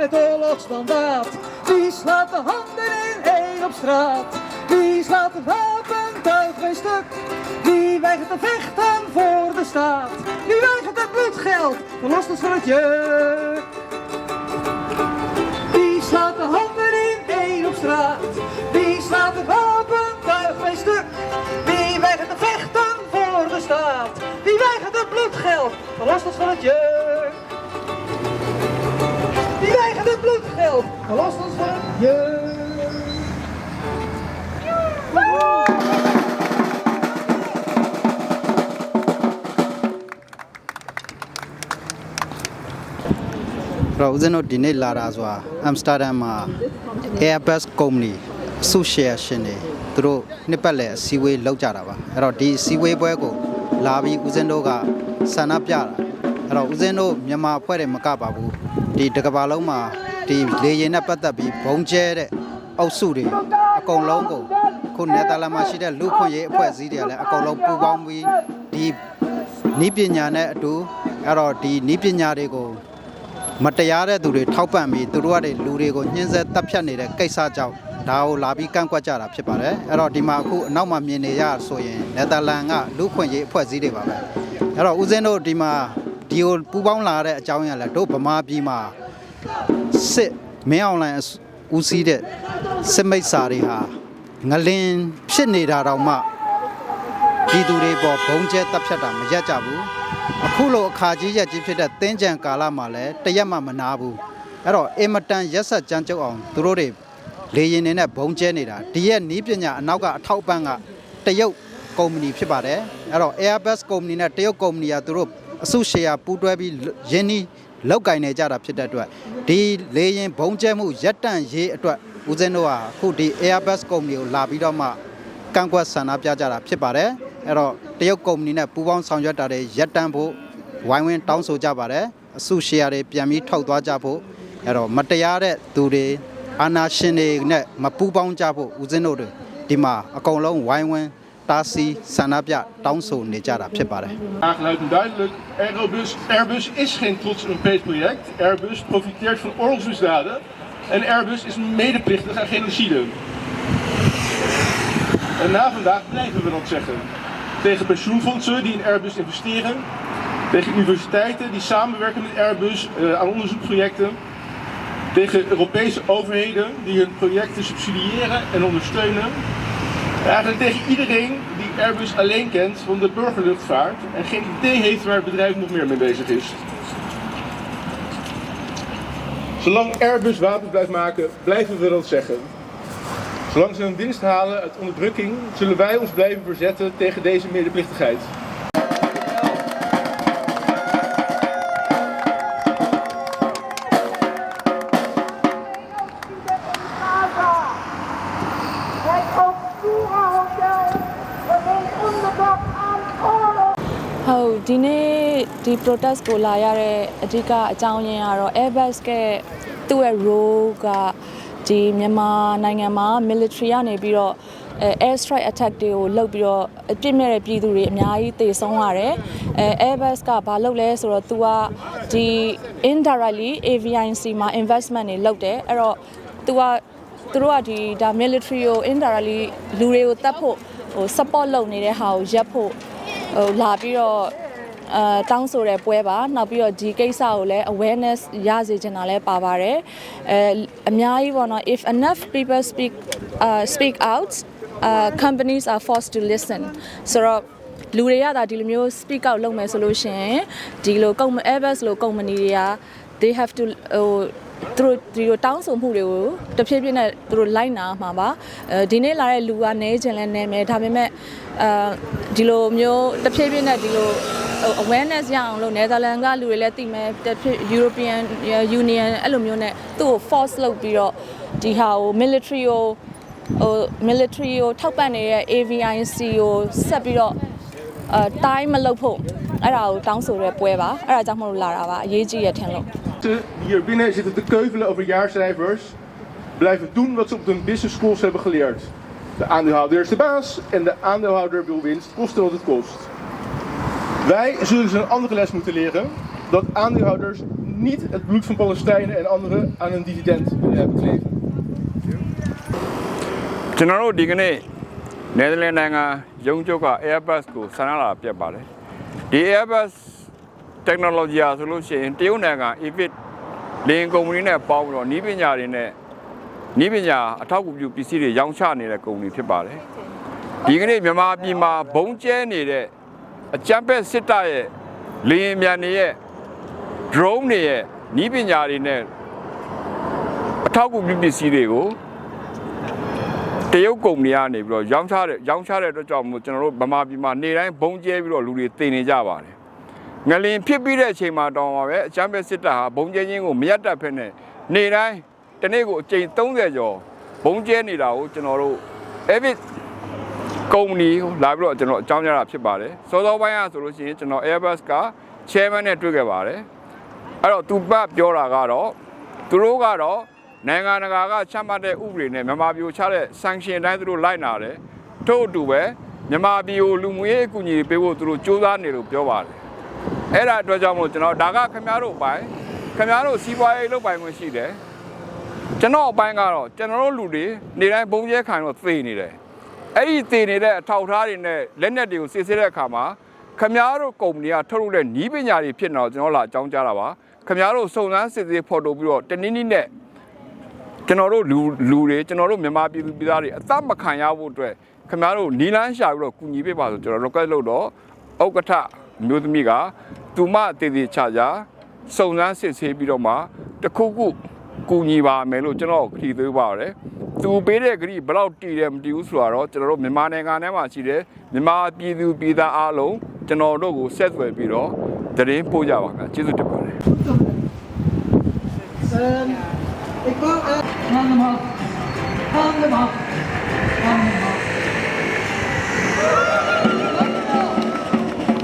het oorlogsmandaat? Wie slaat de handen in één op straat? Wie slaat het wapentuig bij stuk? Wie weigert te vechten voor de staat? Wie weigert het bloedgeld? Verlost ons van het juk. Wie slaat de handen in één op straat? Wie slaat het wapentuig bij stuk? Wie weigert te vechten voor de staat? Wie weigert het bloedgeld? Verlost ons van het juk. Het bloedgeld? Verlost ons van het juk. တော့ဦးဇင်းတို့ဒီနေ့လာတာဆိုတာအမ်စတာဒမ်မှာ Airbus company အစုရှယ်ရှင်တွေသူတို့နှစ်ပတ်လည်အစည်းအဝေးလုပ်ကြတာပါအဲ့တော့ဒီအစည်းအဝေးပွဲကိုလာပြီးဦးဇင်းတို့ကဆန္ဒပြတာအဲ့တော့ဦးဇင်းတို့မြန်မာအဖွဲ့တွေမကပါဘူးဒီတစ်ကမ္ဘာလုံးမှာ ဒီလေရင်နဲ့ပတ်သက်ပြီးဘုံကျဲတဲ့အုပ်စုတွေအကုန်လုံးကိုခုနယ်သာလန်မှာရှိတဲ့လူခွင့်ရေးအဖွဲ့အစည်းတွေကလည်းအကုန်လုံးပူးပေါင်းပြီးဒီနီးပညာနဲ့အတူအဲ့တော့ဒီနီးပညာတွေကိုမတရားတဲ့သူတွေထောက်ပံ့ပြီးသူတို့ကတွေလူတွေကိုညှင်းဆဲတပ်ဖြတ်နေတဲ့ကိစ္စကြောင့်ဒါကိုလာပြီးကန့်ကွက်ကြတာဖြစ်ပါတယ်အဲ့တော့ဒီမှာအခုအနောက်မှာမြင်နေရဆိုရင်နယ်သာလန်ကလူခွင့်ရေးအဖွဲ့အစည်းတွေပါပဲအဲ့တော့ဦးစင်းတို့ဒီမှာဒီကိုပူပေါင်းလာတဲ့အကြောင်းအရာလဲတို့ဗမာပြည်မှာ စစ်မင်းအောင်လိုင်းဦးစီးတဲ့စစ်မိတ်စာတွေဟာငလင်ဖြစ်နေတာတောင်မှပြည်သူတွေပေါ်ဘုံကျဲတပ်ဖြတ်တာမရက်ကြဘူးအခုလိုအခါကြီးရက်ကြီးဖြစ်တဲ့တင်းကြံကာလမှာလည်းတရက်မှမနာဘူးအဲ့တော့အင်မတန်ရက်ဆက်ကြမ်းကြုတ်အောင်သူတို့တွေလေရင်နေနဲ့ဘုံကျဲနေတာဒီရဲ့နီးပညာအနောက်ကအထောက်ပံ့ကတရုတ်ကုမ္ပဏီဖြစ်ပါတယ်အဲ့တော့ Airbus ကုမ္ပဏီနဲ့တရုတ်ကုမ္ပဏီကသူတို့အစုရှယ်ယာပူးတွဲပြီးရင်းနှီး လောက်ကင်နေကြတာဖြစ်တဲ့အတွက်ဒီလေရင်ဘုံကျဲမှုရက်တန့်ရေးအတွက်ဦးဇင်းတို့ကအခုဒီ Airbus ကုမ္ပဏီကိုလာပြီးတော့မှကန့်ကွက်ဆန္ဒပြကြတာဖြစ်ပါတယ်အဲ့တော့တရုတ်ကုမ္ပဏီနဲ့ပူးပေါင်းဆောင်ရွက်တာတွေရပ်တန့်ဖို့ဝိုင်းဝန်းတောင်းဆိုကြပါတယ်အစုရှယ်ယာတွေပြန်ပြီးထောက်သွားကြဖို့အဲ့တော့မတရားတဲ့သူတွေအာဏာရှင်တွေနဲ့မပူးပေါင်းကြဖို့ဦးဇင်းတို့တွေဒီမှာအကုန်လုံးဝိုင်းဝန်း တားဆီးဆန္ဒပြတောင်းဆိုနေကြတာဖြစ်ပါတယ် Vraag luidt en duidelijk. Airbus, Airbus is geen trots Europees project. Airbus profiteert van oorlogsmisdaden. En Airbus is medeplichtig aan genocide. En na vandaag blijven we dat zeggen. Tegen pensioenfondsen die in Airbus investeren. Tegen universiteiten die samenwerken met Airbus eh, aan onderzoeksprojecten. Tegen Europese overheden die hun projecten subsidiëren en ondersteunen. Eigenlijk tegen iedereen die Airbus alleen kent van de burgerluchtvaart en geen idee heeft waar het bedrijf nog meer mee bezig is. Zolang Airbus wapens blijft maken, blijven we dat zeggen. Zolang ze hun winst halen uit onderdrukking, zullen wij ons blijven verzetten tegen deze medeplichtigheid. ဟုတ်ဒီနေ့ဒီ protest ကိုလာရတဲ့အဓိကအကြောင်းရင်းကတော့ Airbus ကသူ့ရဲ့ role ကဒီမြန်မာနိုင်ငံမှာ military ကနေပြီးတော့အဲ air strike attack တွေကိုလုပ်ပြီးတော့အပြစ်မဲ့တဲ့ပြည်သူတွေအများကြီးတေဆုံးရတယ်အဲ Airbus ကဘာလုပ်လဲဆိုတော့ तू ကဒီ indirectly AVIC မှာ investment တွေလုပ်တယ်အဲ့တော့ तू ကသူတို့ကဒီဒါ military ကို indirectly လူတွေကိုတတ်ဖို့ဟို support လုပ်နေတဲ့ဟာကိုရပ်ဖို့ ဟိုလာပြီးတော့အဲတောင်းဆိုတဲ့ပွဲပါနောက်ပြီးတော့ဒီကိစ္စကိုလည်း awareness ရစေချင်တာလည်းပါပါတယ်အဲအများကြီးပေါ့နော် if enough people speak uh speak out uh companies are forced to listen ဆိုတော့လူတွေကဒါဒီလိုမျိုး speak out လုပ်မယ်ဆိုလို့ရှိရင်ဒီလို com- Airbus လို company တွေက they have to ဟို သူတို့ဒီလိုတောင်းဆိုမှုတွေကိုတဖြည်းဖြည်းနဲ့သူတို့လိုက်နာမှာပါအဲဒီနေ့လာတဲ့လူကနေခြင်းလဲနေမယ်ဒါပေမဲ့အဲဒီလိုမျိုးတဖြည်းဖြည်းနဲ့ဒီလိုဟို awareness ရအောင်လို့ Netherlands ကလူတွေလည်းသိမယ်တဖြည်း European Union အဲ့လိုမျိုးနဲ့သူ့ကို force လုပ်ပြီးတော့ဒီဟာကို military ကိုဟို military ကိုထောက်ပံ့နေတဲ့ AVIC ကိုဆက်ပြီးတော့အဲတိုင်းမလုပ်ဖို့အဲ့ဒါကိုတောင်းဆိုတဲ့ပွဲပါအဲ့ဒါကြောင့်မလို့လာတာပါအရေးကြီးရထင်လို့ De die hier binnen zitten te keuvelen over jaarcijfers, blijven doen wat ze op hun business schools hebben geleerd. De aandeelhouder is de baas en de aandeelhouder wil winst, koste wat het kost. Wij zullen ze een andere les moeten leren, dat aandeelhouders niet het bloed van Palestijnen en anderen aan een dividend willen hebben kleven. ကျွန်တော်တို့ဒီကနေ့နယ်သာလန်နိုင်ငံရုံးချုပ်က Airbus ကိုဆန္ဒလာပြတ်ပါတယ်ဒီ Airbus technology อ่ะဆိုလို့ရှိရင်တရုတ်နိုင်ငံ EVIT လင်းကုမ္ပဏီနဲ့ပေါင်းပြီးတော့နီးပညာတွေနဲ့နီးပညာအထောက်အကူပြုပစ္စည်းတွေရောင်းချနေတဲ့ကုမ္ပဏီဖြစ်ပါတယ်ဒီကနေ့မြန်မာပြည်မှာဘုံကျဲနေတဲ့အကြမ်းဖက်စစ်တပ်ရဲ့လင်းမြန်တွေရဲ့ drone တွေရဲ့နီးပညာတွေနဲ့အထောက်အကူပြုပစ္စည်းတွေကိုတရုတ်ကုမ္ပဏီကနေပြီးတော့ရောင်းချတဲ့ရောင်းချတဲ့အတွက်ကြောင့်မို့ကျွန်တော်တို့ဗမာပြည်မှာနေတိုင်းဘုံကျဲပြီးတော့လူတွေတင်နေကြပါတယ် ငလင်ဖြစ်ပြီးတဲ့အချိန်မှာတောင်းပါပဲအချမ်းပဲစစ်တပ်ဟာဘုံကျဲခြင်းကိုမရက်တတ်ဖက်နဲ့နေတိုင်းတနေ့ကိုအကြိမ်30ကျော်ဘုံကျဲနေတာကိုကျွန်တော်တို့ Evid ကုမ္ပဏီကိုလာပြီးတော့ကျွန်တော်အကြောင်းကြားတာဖြစ်ပါတယ်စောစောပိုင်းကဆိုလို့ရှိရင်ကျွန်တော် Airbus က chairman နဲ့တွေ့ခဲ့ပါတယ်အဲ့တော့သူပတ်ပြောတာကတော့သူတို့ကတော့နိုင်ငံတကာကချမှတ်တဲ့ဥပဒေနဲ့မြန်မာပြည်ကိုချတဲ့ sanction အတိုင်းသူတို့လိုက်နာတယ်ထို့အတူပဲမြန်မာပြည်ကိုလူမှုရေးအကူအညီတွေပေးဖို့သူတို့စူးစမ်းနေလို့ပြောပါတယ် အဲ့ဒါအတွက်ကြောင့်မို့ကျွန်တော်ဒါကခင်ဗျားတို့အပိုင်းခင်ဗျားတို့စီးပွားရေးလုပ်ပိုင်ခွင့်ရှိတယ်ကျွန်တော်အပိုင်းကတော့ကျွန်တော်တို့လူတွေနေတိုင်းဘုံကျဲခံတော့သေနေတယ်အဲ့ဒီသေနေတဲ့အထောက်အထားတွေနဲ့လက်နက်တွေကိုစစ်ဆေးတဲ့အခါမှာခင်ဗျားတို့ကုမ္ပဏီကထုတ်လုပ်တဲ့နီးပညာတွေဖြစ်နေတော့ကျွန်တော်လာအကြောင်းကြားတာပါခင်ဗျားတို့စုံစမ်းစစ်ဆေးဖော်ထုတ်ပြီးတော့တနည်းနည်းနဲ့ကျွန်တော်တို့လူလူတွေကျွန်တော်တို့မြန်မာပြည်သူပြည်သားတွေအသက်မခံရဖို့အတွက်ခင်ဗျားတို့နီလန်းရှာပြီးတော့ကူညီပေးပါဆိုကျွန်တော် request လုပ်တော့ဥက္ကဋ္ဌ မျိုးသမီးကသူမတည်တည်ချာချာစုံစမ်းစစ်ဆေးပြီးတော့မှတစ်ခုခုကူညီပါမယ်လို့ကျွန်တော်ခရီးသေးပါရတယ်သူပေးတဲ့ဂရီဘယ်လောက်တည်တယ်မတည်ဘူးဆိုတော့ကျွန်တော်တို့မြန်မာနိုင်ငံထဲမှာရှိတဲ့မြန်မာပြည်သူပြည်သားအားလုံးကျွန်တော်တို့ကိုဆက်သွယ်ပြီးတော့သတင်းပို့ကြပါခင်ဗျာကျေးဇူးတင်ပါတယ် En ik wou echt handen omhoog. Handen omhoog. Handen omhoog.